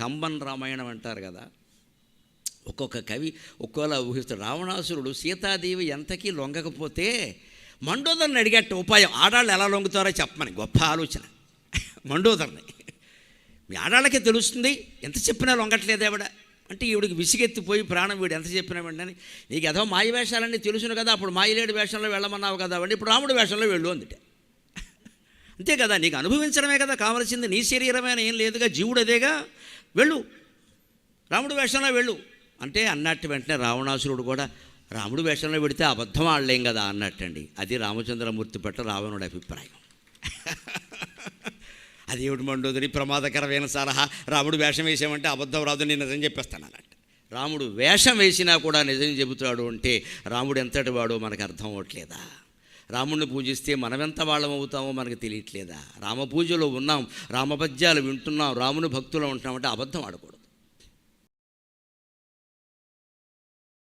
కంబన్ రామాయణం అంటారు కదా. ఒక్కొక్క కవి ఒక్కోలా ఊహిస్తాడు రావణాసురుడు సీతాదేవి ఎంతకీ లొంగకపోతే మండోదరిని అడిగట్ట ఉపాయం ఆడాళ్ళు ఎలా లొంగుతారో చెప్పమని. గొప్ప ఆలోచన. మండోదరిని. మీ ఆడాళ్ళకే తెలుస్తుంది ఎంత చెప్పినా లొంగట్లేదు ఆవిడ. అంటే ఈవిడికి విసిగెత్తిపోయి ప్రాణం వీడు ఎంత చెప్పినా వెంటనే నీకు ఏదో మాయ వేషాలన్నీ తెలుసును కదా అప్పుడు మాయలేడు వేషంలో వెళ్ళమన్నావు కదా అండి ఇప్పుడు రాముడు వేషంలో వెళ్ళు అందుట. అంతే కదా నీకు అనుభవించడమే కదా కావలసింది నీ శరీరమే ఏం లేదుగా జీవుడు అదేగా. వెళ్ళు. రాముడు వేషంలో వెళ్ళు. అంటే అన్నట్టు వెంటనే రావణాసురుడు కూడా రాముడు వేషంలో పెడితే అబద్ధం ఆడలేం కదా అన్నట్టండి. అది రామచంద్రమూర్తి పట్ల రావణుడి అభిప్రాయం. అది ఏమిటి మండోదరి? ప్రమాదకరమైన సలహా. రాముడు వేషం వేసామంటే అబద్ధం రాదు నేను నిజం చెప్పేస్తాను అన్నట్టు. రాముడు వేషం వేసినా కూడా నిజం చెబుతాడు అంటే రాముడు ఎంతటి వాడో మనకు అర్థం అవ్వట్లేదా? రాముడిని పూజిస్తే మనమెంత వాళ్ళం అవుతామో మనకు తెలియట్లేదా? రామ పూజలో ఉన్నాం రామపద్యాలు వింటున్నాం రాముని భక్తులు ఉంటామంటే అబద్ధం ఆడకూడదు.